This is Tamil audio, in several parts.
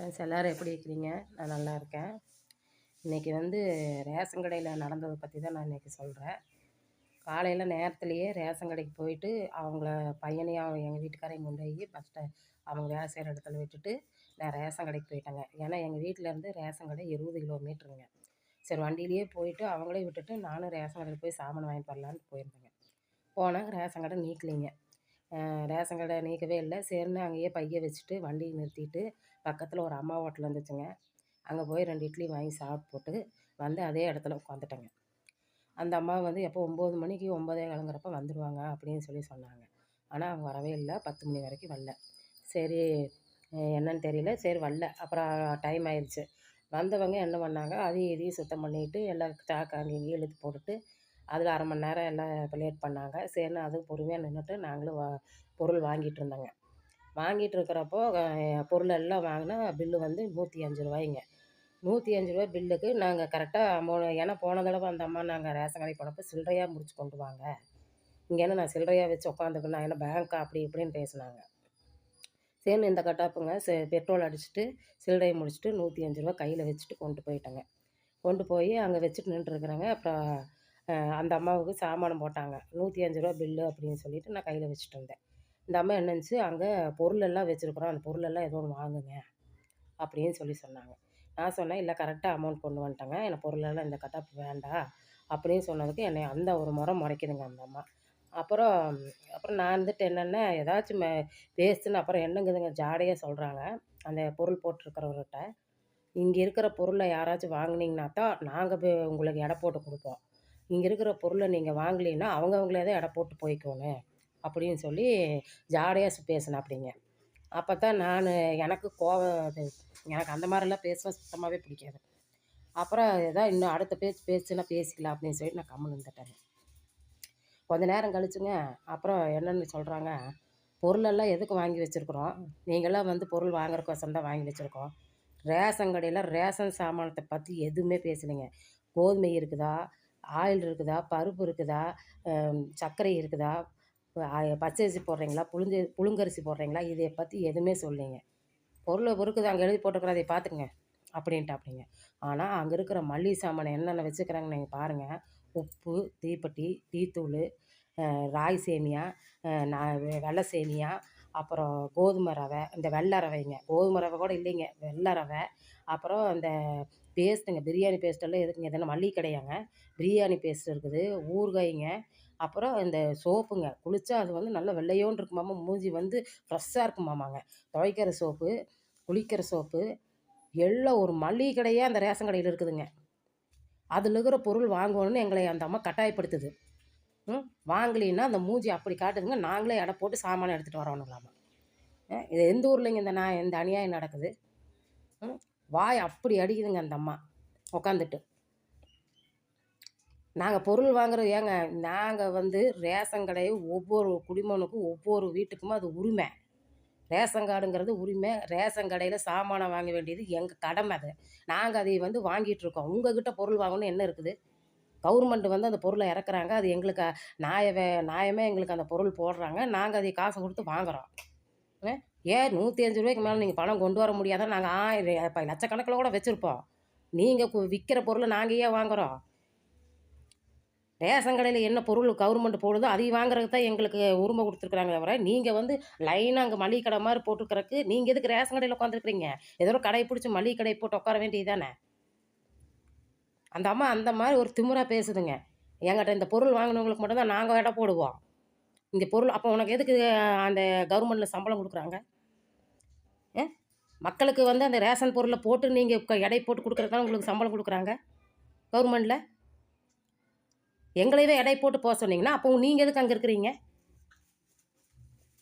ஃப்ரெண்ட்ஸ் எல்லோரும் எப்படி இருக்கிறீங்க? நான் நல்லா இருக்கேன். இன்றைக்கி வந்து ரேஷன் கடையில் நடந்ததை பற்றி தான் நான் இன்றைக்கி சொல்கிறேன் காலையில் நேரத்துலேயே ரேஷன் கடைக்கு போயிட்டு அவங்கள பையனையும் அவங்க எங்கள் வீட்டுக்காரையும் கொண்டு போய் ஃபஸ்ட்டு அவங்க வேலை செய்கிற இடத்துல விட்டுட்டு நான் ரேஷன் கடைக்கு போயிட்டேங்க. ஏன்னா எங்கள் வீட்டிலேருந்து ரேஷன் கடை இருபது கிலோமீட்டருங்க. சரி வண்டியிலேயே போயிட்டு அவங்களே விட்டுட்டு நானும் ரேஷன் கடையில் போய் சாமான் வாங்கிட்டு வரலான்னு போயிருந்தேங்க. போனால் ரேஷன் கடை நீக்கலிங்க. ரேஷன் கடை நீக்கவே இல்லை. சரின்னு அங்கேயே பையை வச்சுட்டு வண்டியை நிறுத்திட்டு பக்கத்தில் ஒரு அம்மா ஹோட்டல் இருந்துச்சுங்க அங்கே போய் ரெண்டு இட்லி வாங்கி சாப்பிட்டு போட்டு வந்து அதே இடத்துல உட்காந்துட்டேங்க அந்த அம்மா வந்து எப்போ ஒம்பது மணிக்கு ஒம்பதே கிளங்குறப்ப வந்துடுவாங்க அப்படின்னு சொல்லி சொன்னாங்க. ஆனால் அவங்க வரவே இல்லை. பத்து மணி வரைக்கும் வரல. சரி என்னன்னு தெரியல. சரி வரல. அப்புறம் டைம் ஆயிடுச்சு வந்தவங்க என்ன பண்ணாங்க? அதையும் இதையும் சுத்தம் பண்ணிவிட்டு எல்லாம் சாக்கு அங்கேயும் இழுத்து போட்டுட்டு அதில் அரை மணி நேரம் எல்லாம் லேட் பண்ணாங்க? சரின்னு அதுவும் பொறுமையாக நின்றுட்டு நாங்களும் வா பொருள் வாங்கிட்டு இருந்தோங்க. வாங்கிட்டு இருக்கிறப்போ பொருள் எல்லாம் வாங்கினா பில்லு வந்து நூற்றி அஞ்சு ரூபாய்ங்க. நூற்றி அஞ்சு ரூபா பில்லுக்கு நாங்கள் கரெக்டாக மோ ஏன்னா போன தடவை அந்த அம்மா நாங்கள் ரேஷன் கடைக்கு போனப்போ சில்லறையாக முடிச்சு கொண்டு வாங்க. இங்கேன்னு நான் சில்லறையாக வச்சு உட்காந்துக்கணும் ஏன்னா பேங்க்கா அப்படி இப்படின்னு பேசினாங்க. சேர்ந்து இந்த கட்டாப்புங்க செ பெட்ரோல் அடிச்சுட்டு சில்லறையை முடிச்சுட்டு நூற்றி அஞ்சு ரூபா கையில் வச்சுட்டு கொண்டு போயிட்டேங்க. கொண்டு போய் அங்கே வச்சுட்டு நின்றுருக்குறேங்க அப்புறம் அந்த அம்மாவுக்கு சாமானம் போட்டாங்க. நூற்றி அஞ்சு ரூபா பில்லு அப்படின்னு சொல்லிட்டு நான் கையில் வச்சுட்டு வந்தேன். இந்த அம்மா என்னச்சு அங்கே பொருளெல்லாம் வச்சுருக்குறோம். அந்த பொருளெல்லாம் எதுவும் ஒன்று வாங்குங்க அப்படின்னு சொல்லி சொன்னாங்க. நான் சொன்னேன் இல்லை கரெக்டாக அமௌண்ட் கொண்டு வந்துட்டேங்க. எனக்கு பொருளெல்லாம் இந்த கட்டாப்பு வேண்டாம் அப்படின்னு சொன்னதுக்கு என்னை அந்த ஒரு முறை முறைக்குதுங்க அந்த அம்மா. அப்புறம் அப்புறம் நான் வந்துட்டு என்னென்ன ஏதாச்சும் வேஸ்ட்டுன்னு அப்புறம் என்னங்குதுங்க ஜாடையாக சொல்கிறாங்க அந்த பொருள் போட்டிருக்கிறவர்கிட்ட இங்கே இருக்கிற பொருளை யாராச்சும் வாங்கினீங்கன்னா தான் நாங்கள் உங்களுக்கு எடை போட்டு கொடுப்போம். இங்கே இருக்கிற பொருளை நீங்கள் வாங்கலைன்னா அவங்கவுங்களே தான் எடை போட்டு போய்க்கோணும் அப்படின்னு சொல்லி ஜாடையாக பேசினாப்பிடிங்க அப்போ தான் நான் எனக்கு கோவம் எனக்கு அந்த மாதிரிலாம் பேசுவேன் சுத்தமாகவே பிடிக்காது. அப்புறம் ஏதோ இன்னும் அடுத்த பேச்சு பேசுனா பேசிக்கலாம் அப்படின்னு சொல்லி நான் கம்முன்னு இருந்துட்டேங்க. கொஞ்ச நேரம் கழிச்சுங்க அப்புறம் என்னென்னு சொல்கிறாங்க பொருளெல்லாம் எதுக்கு வாங்கி வச்சுருக்குறோம்? நீங்களாம் வந்து பொருள் வாங்குறக்கோசம் தான் வாங்கி வச்சுருக்கோம். ரேஷன் கடையில் ரேஷன் சாமானத்தை பற்றி எதுவுமே பேசலைங்க. கோதுமை இருக்குதா? ஆயில் இருக்குதா? பருப்பு இருக்குதா? சர்க்கரை இருக்குதா? பச்சரிசி போடுறீங்களா? புழுஞ்சு புழுங்கரிசி போடுறீங்களா? இதை பற்றி எதுவுமே சொல்லலைங்க பொருளை பொறுக்குது அங்கே எழுதி போட்டுருக்குற அதை பார்த்துக்குங்க அப்படின்ட்டு அப்படிங்க ஆனால் அங்கே இருக்கிற மல்லிகை சாமானை என்னென்ன வச்சுக்கிறாங்கன்னு நீங்கள் பாருங்கள் உப்பு தீப்பெட்டி டீத்தூள் ராய் சேமியா நான் வெள்ளை சேமியா அப்புறம் கோதுமை ரவை இந்த வெள்ளை ரவைங்க. கோதுமை ரவை கூட இல்லைங்க வெள்ளை ரவை. அப்புறம் அந்த பேஸ்ட்டுங்க பிரியாணி பேஸ்ட்டெல்லாம் எதுக்குங்க இதெல்லாம் மல்லிகை கடையாங்க? பிரியாணி பேஸ்ட் இருக்குது ஊறுகாய்ங்க. அப்புறம் இந்த சோப்புங்க குளித்தா அது வந்து நல்லா வெள்ளையோன்னு இருக்குமாமா மூஞ்சி வந்து ஃப்ரெஷ்ஷாக இருக்குமாமாங்க. துவைக்கிற சோப்பு குளிக்கிற சோப்பு எல்லாம் ஒரு மல்லிகை கடையே அந்த ரேஷன் கடையில் இருக்குதுங்க. அதில் இருக்கிற பொருள் வாங்கணும்னு எங்களை அந்த அம்மா கட்டாயப்படுத்துது. ம் வாங்கலின்னா அந்த மூஞ்சி அப்படி காட்டுதுங்க. நாங்களே எடை போட்டு சாமானை எடுத்துகிட்டு வரணுங்களாமா இது எந்த ஊர்லேங்க இந்த நான் இந்த அநியாயம் நடக்குது? ம் வாய் அப்படி அடிக்குதுங்க அந்த அம்மா. உக்காந்துட்டு. நாங்கள் பொருள் வாங்குறது ஏங்க நாங்கள் வந்து ரேஷன் கடையை ஒவ்வொரு குடிமனுக்கும் ஒவ்வொரு வீட்டுக்கும் அது உரிமை. ரேஷன் கார்டுங்கிறது உரிமை. ரேஷன் கடையில் சாமானை வாங்க வேண்டியது எங்கள் கடமை அது. நாங்கள் அதை வந்து வாங்கிட்டுருக்கோம் உங்கள்கிட்ட பொருள் வாங்கணும் என்ன இருக்குது? கவர்மெண்ட் வந்து அந்த பொருளை இறக்குறாங்க. அது எங்களுக்கு நியாயவே நியாயமே எங்களுக்கு அந்த பொருள் போடுறாங்க. நாங்கள் அதை காசை கொடுத்து வாங்குகிறோம் ஏன் நூற்றி அஞ்சு ரூபாய்க்கு மேலே நீங்கள் பணம் கொண்டு வர முடியாத நாங்கள் ஆயிரம் இப்போ லட்சக்கணக்கில் கூட வச்சுருப்போம். நீங்கள் விற்கிற பொருளை நாங்கள் ஏன் வாங்குகிறோம் ரேஷன் கடையில் என்ன பொருள் கவர்மெண்ட் போடுதோ அதை வாங்குறதுக்கு தான் எங்களுக்கு உரிமை கொடுத்துருக்குறாங்க தவிர நீங்கள் வந்து லைனாக அங்கே மளிகை கடை மாதிரி போட்டுருக்கறக்கு நீங்கள் எதுக்கு ரேஷன் கடையில் உட்காந்துருக்குறீங்க ஏதோ கடை பிடிச்சி மளிகை கடை போட்டு உட்கார வேண்டியது தானே அந்த அம்மா அந்த மாதிரி ஒரு திமுறாக பேசுதுங்க. எங்கிட்ட இந்த பொருள் வாங்கினவங்களுக்கு மட்டும்தான் நாங்கள் இடம் போடுவோம். இந்த பொருள் அப்போ உனக்கு எதுக்கு அந்த கவர்மெண்ட்டில் சம்பளம் கொடுக்குறாங்க? மக்களுக்கு வந்து அந்த ரேஷன் பொருளை போட்டு நீங்கள் எடை போட்டு கொடுக்குறதுனால உங்களுக்கு சம்பளம் கொடுக்குறாங்க? கவர்மெண்டில் எங்களையவே எடை போட்டு போக சொன்னீங்கன்னா அப்போ நீங்கள் எதுக்கு அங்கே இருக்கிறீங்க?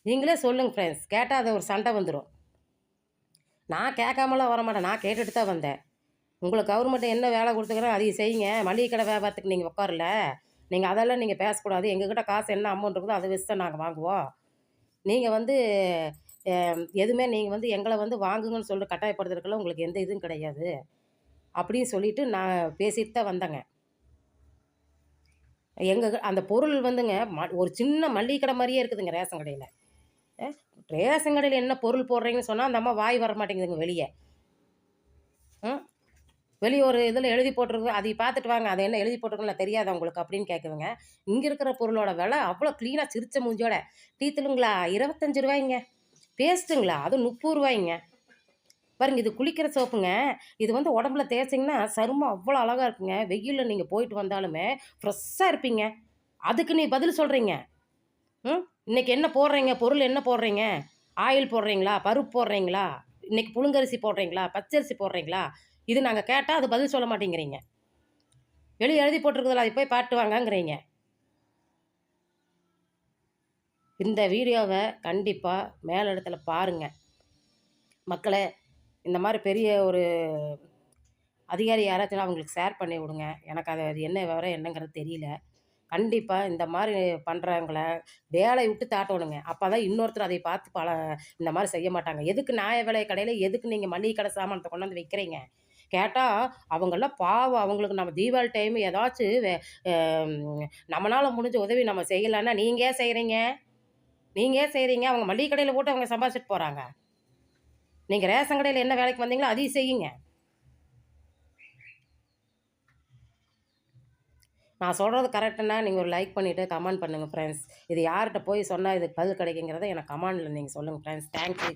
நீங்களே சொல்லுங்கள் ஃப்ரெண்ட்ஸ் கேட்டால் அது ஒரு சண்டை வந்துடும் நான் கேட்காமலாம் வரமாட்டேன். நான் கேட்டுட்டு தான் வந்தேன். உங்களுக்கு கவர்மெண்ட் என்ன வேலை கொடுத்துக்கிறோம் அதையும் செய்யுங்க. மளிகை கடை வியாபாரத்துக்கு நீங்கள் உட்காரல. நீங்கள் அதெல்லாம் நீங்கள் பேசக்கூடாது. எங்ககிட்ட காசு என்ன அமௌண்ட் இருக்குதோ அதை வச்சு தான் நாங்கள் வாங்குவோம். நீங்கள் வந்து எதுவுமே நீங்கள் வந்து எங்களை வந்து வாங்குங்கன்னு சொல்லிட்டு கட்டாயப்படுத்துறதுக்கெல்லாம் உங்களுக்கு எந்த இதுவும் கிடையாது. அப்படின்னு சொல்லிவிட்டு நான் பேசிட்டு தான் வந்தேங்க. எங்கள் அந்த பொருள் வந்துங்க ம ஒரு சின்ன மளிகை கடை மாதிரியே இருக்குதுங்க ரேஷன் கடையில். ரேஷன் கடையில் என்ன பொருள் போடுறீங்கன்னு சொன்னால் அந்த அம்மா வாய் வர மாட்டேங்குதுங்க வெளியே. ம்? வெளியே ஒரு இதில் எழுதி போட்டிருக்கு அதை பார்த்துட்டு வாங்க அது என்ன எழுதி போட்டிருக்குன்னு தெரியாது உங்களுக்கு அப்படின்னு கேட்குதுங்க இங்கே இருக்கிற பொருளோட விலை அவ்வளோ க்ளீனாக சிரிச்ச மூஞ்சியோட டீத்தலுங்களா இருபத்தஞ்சு ரூபாய்ங்க. பேஸ்ட்டுங்களா? அது முப்பது ரூபாய்ங்க. பாருங்க இது குளிக்கிற சோப்புங்க. இது வந்து உடம்புல தேய்ச்சிங்கன்னா சருமம் அவ்வளோ அழகாக இருக்குங்க. வெயிலில் நீங்கள் போயிட்டு வந்தாலுமே ஃப்ரெஷ்ஷாக இருப்பீங்க. அதுக்கு நீ பதில் சொல்கிறீங்க ம்? இன்னைக்கு என்ன போடுறீங்க? பொருள் என்ன போடுறீங்க? ஆயில் போடுறீங்களா? பருப்பு போடுறீங்களா? இன்னைக்கு புழுங்கரிசி போடுறீங்களா? பச்சரிசி போடுறீங்களா? இது நாங்கள் கேட்டால் அது பதில் சொல்ல மாட்டேங்கிறீங்க. வெளியே எழுதி போட்டிருக்குதுல அதை போய் பாட்டு வாங்கங்கிறீங்க. இந்த வீடியோவை கண்டிப்பாக மேலிடத்தில் பாருங்கள் மக்களே இந்த மாதிரி பெரிய ஒரு அதிகாரி யாராச்சும் அவங்களுக்கு ஷேர் பண்ணி விடுங்க. எனக்கு அது என்ன விவரம் என்னங்கிறது தெரியல. கண்டிப்பாக இந்த மாதிரி பண்ணுறவங்கள வேலையை விட்டு தாட்டணுங்க. அப்போ தான் இன்னொருத்தர் அதை பார்த்து பல இந்த மாதிரி செய்ய மாட்டாங்க. எதுக்கு நியாய விலை கடையில் எதுக்கு நீங்கள் மளிகை கடை சாமானத்தை கொண்டாந்து வைக்கிறீங்க? கேட்டால் அவங்களாம் பாவம். அவங்களுக்கு நம்ம தீபாவளி டைம் ஏதாச்சும் வே நம்மளால் முடிஞ்ச உதவி நம்ம செய்யலைன்னா நீங்கள் செய்கிறீங்க நீங்கள் செய்கிறீங்க அவங்க மளிகை கடையில் போட்டு அவங்க சம்பாதிச்சிட்டு போகிறாங்க நீங்கள் ரேஷன் கடையில் என்ன வேலைக்கு வந்தீங்களோ அதையும் செய்யுங்க. நான் சொல்கிறது கரெக்டுன்னா நீங்கள் ஒரு லைக் பண்ணிவிட்டு கமெண்ட் பண்ணுங்கள் ஃப்ரெண்ட்ஸ் இது யார்கிட்ட போய் சொன்னால் இதுக்கு பதில் கிடைக்குங்கிறத எனக்கு கமெண்டில் நீங்கள் சொல்லுங்கள் ஃப்ரெண்ட்ஸ் தேங்க்யூ